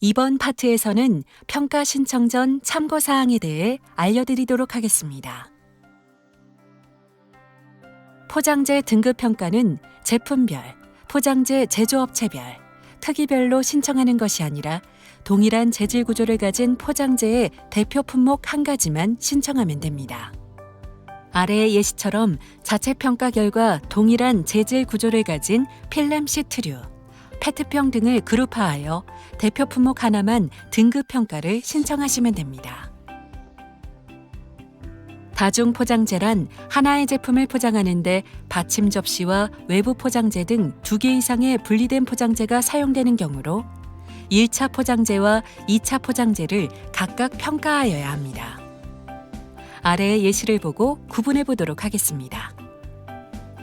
이번 파트에서는 평가 신청 전 참고 사항에 대해 알려드리도록 하겠습니다. 포장재 등급 평가는 제품별, 포장재 제조업체별, 크기별로 신청하는 것이 아니라 동일한 재질 구조를 가진 포장재의 대표 품목 한 가지만 신청하면 됩니다. 아래의 예시처럼 자체 평가 결과 동일한 재질 구조를 가진 필름 시트류, 페트병 등을 그룹화하여 대표 품목 하나만 등급 평가를 신청하시면 됩니다. 다중 포장재란 하나의 제품을 포장하는데 받침 접시와 외부 포장재 등 두 개 이상의 분리된 포장재가 사용되는 경우로 1차 포장재와 2차 포장재를 각각 평가하여야 합니다. 아래의 예시를 보고 구분해 보도록 하겠습니다.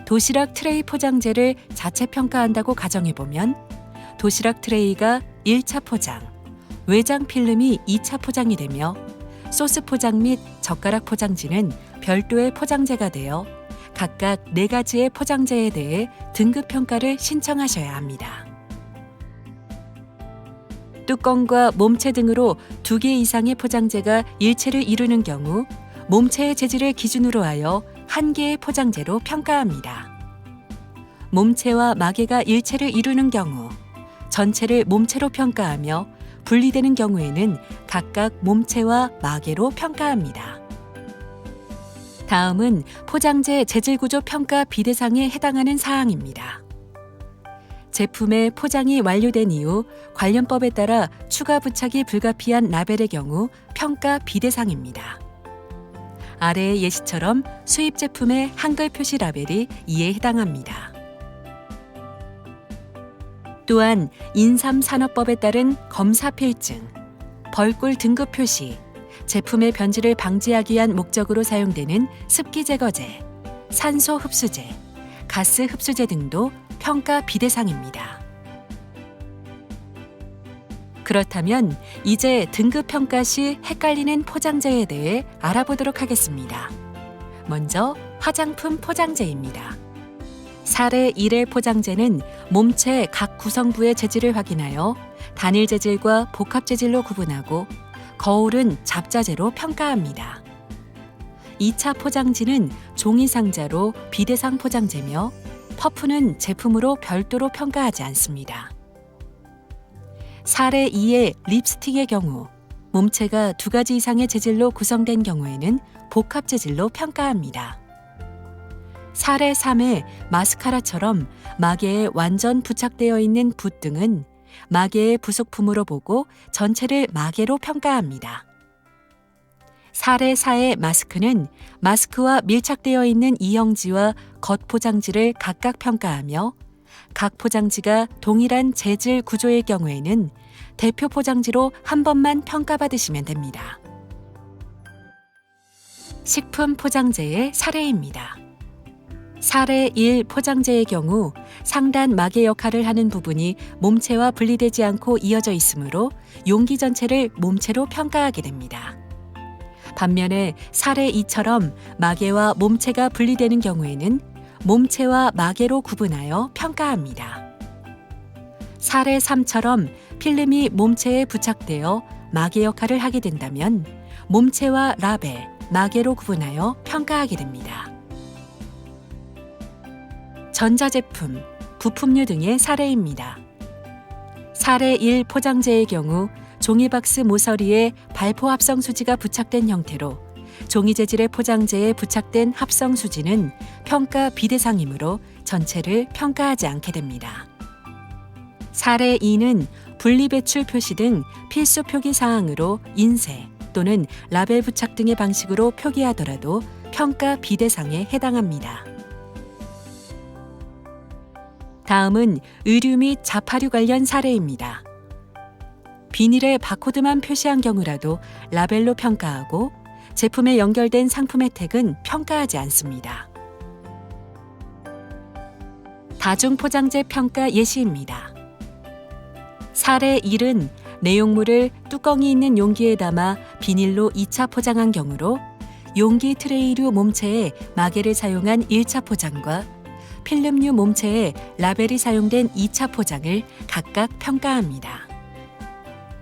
도시락 트레이 포장재를 자체 평가한다고 가정해 보면 도시락 트레이가 1차 포장, 외장 필름이 2차 포장이 되며 소스 포장 및 젓가락 포장지는 별도의 포장재가 되어 각각 네 가지의 포장재에 대해 등급 평가를 신청하셔야 합니다. 뚜껑과 몸체 등으로 두 개 이상의 포장재가 일체를 이루는 경우 몸체의 재질을 기준으로 하여 한 개의 포장재로 평가합니다. 몸체와 마개가 일체를 이루는 경우 전체를 몸체로 평가하며 분리되는 경우에는 각각 몸체와 마개로 평가합니다. 다음은 포장재 재질 구조 평가 비대상에 해당하는 사항입니다. 제품의 포장이 완료된 이후 관련법에 따라 추가 부착이 불가피한 라벨의 경우 평가 비대상입니다. 아래의 예시처럼 수입 제품의 한글 표시 라벨이 이에 해당합니다. 또한 인삼산업법에 따른 검사 필증, 벌꿀 등급 표시, 제품의 변질을 방지하기 위한 목적으로 사용되는 습기 제거제, 산소 흡수제, 가스 흡수제 등도 평가 비대상입니다. 그렇다면 이제 등급 평가 시 헷갈리는 포장재에 대해 알아보도록 하겠습니다. 먼저 화장품 포장재입니다. 사례 1의 포장재는 몸체 각 구성부의 재질을 확인하여 단일 재질과 복합 재질로 구분하고 거울은 잡자재로 평가합니다. 2차 포장지는 종이 상자로 비대상 포장재며 퍼프는 제품으로 별도로 평가하지 않습니다. 사례 2의 립스틱의 경우 몸체가 두 가지 이상의 재질로 구성된 경우에는 복합 재질로 평가합니다. 사례 3의 마스카라처럼 마개에 완전 부착되어 있는 붓 등은 마개의 부속품으로 보고 전체를 마개로 평가합니다. 사례 4의 마스크는 마스크와 밀착되어 있는 이영지와 겉 포장지를 각각 평가하며 각 포장지가 동일한 재질 구조의 경우에는 대표 포장지로 한 번만 평가받으시면 됩니다. 식품 포장재의 사례입니다. 사례 1 포장재의 경우 상단 마개 역할을 하는 부분이 몸체와 분리되지 않고 이어져 있으므로 용기 전체를 몸체로 평가하게 됩니다. 반면에 사례 2처럼 마개와 몸체가 분리되는 경우에는 몸체와 마개로 구분하여 평가합니다. 사례 3처럼 필름이 몸체에 부착되어 마개 역할을 하게 된다면 몸체와 라벨, 마개로 구분하여 평가하게 됩니다. 전자제품, 부품류 등의 사례입니다. 사례 1 포장재의 경우 종이박스 모서리에 발포 합성 수지가 부착된 형태로 종이 재질의 포장재에 부착된 합성 수지는 평가 비대상이므로 전체를 평가하지 않게 됩니다. 사례 2는 분리배출 표시 등 필수 표기 사항으로 인쇄 또는 라벨 부착 등의 방식으로 표기하더라도 평가 비대상에 해당합니다. 다음은 의류 및 자파류 관련 사례입니다. 비닐에 바코드만 표시한 경우라도 라벨로 평가하고 제품에 연결된 상품 혜택은 평가하지 않습니다. 다중 포장재 평가 예시입니다. 사례 1은 내용물을 뚜껑이 있는 용기에 담아 비닐로 2차 포장한 경우로 용기 트레이류 몸체에 마개를 사용한 1차 포장과 필름류 몸체에 라벨이 사용된 2차 포장을 각각 평가합니다.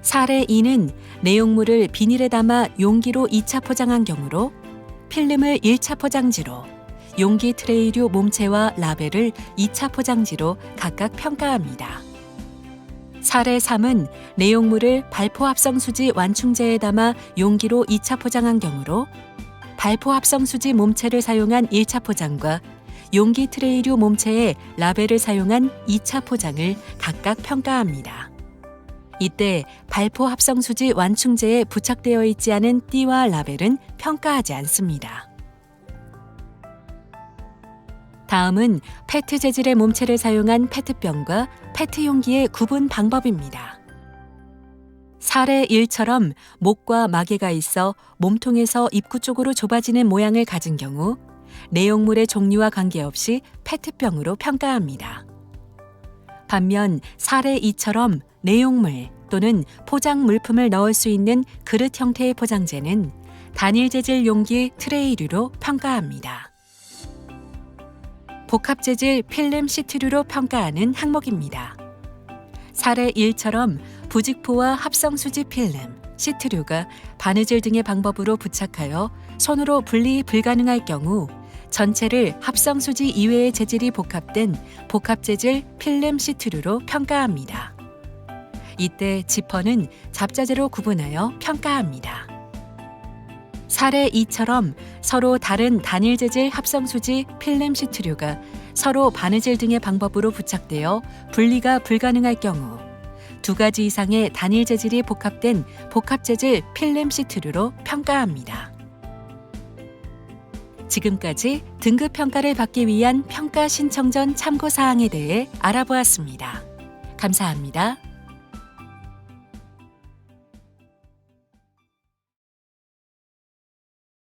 사례 2는 내용물을 비닐에 담아 용기로 2차 포장한 경우로 필름을 1차 포장지로 용기 트레이류 몸체와 라벨을 2차 포장지로 각각 평가합니다. 사례 3은 내용물을 발포 합성 수지 완충제에 담아 용기로 2차 포장한 경우로 발포 합성 수지 몸체를 사용한 1차 포장과 용기 트레이류 몸체에 라벨을 사용한 2차 포장을 각각 평가합니다. 이때 발포 합성 수지 완충제에 부착되어 있지 않은 띠와 라벨은 평가하지 않습니다. 다음은 페트 재질의 몸체를 사용한 페트병과 페트 용기의 구분 방법입니다. 사례 1처럼 목과 마개가 있어 몸통에서 입구 쪽으로 좁아지는 모양을 가진 경우 내용물의 종류와 관계없이 페트병으로 평가합니다. 반면 사례 2처럼 내용물 또는 포장 물품을 넣을 수 있는 그릇 형태의 포장재는 단일 재질 용기 트레이류로 평가합니다. 복합 재질 필름 시트류로 평가하는 항목입니다. 사례 1처럼 부직포와 합성 수지 필름, 시트류가 바느질 등의 방법으로 부착하여 손으로 분리 불가능할 경우 전체를 합성 수지 이외의 재질이 복합된 복합 재질 필름 시트류로 평가합니다. 이때 지퍼는 잡자재로 구분하여 평가합니다. 사례 2처럼 서로 다른 단일 재질 합성 수지 필름 시트류가 서로 바느질 등의 방법으로 부착되어 분리가 불가능할 경우 두 가지 이상의 단일 재질이 복합된 복합 재질 필름 시트류로 평가합니다. 지금까지 등급 평가를 받기 위한 평가 신청 전 참고 사항에 대해 알아보았습니다. 감사합니다.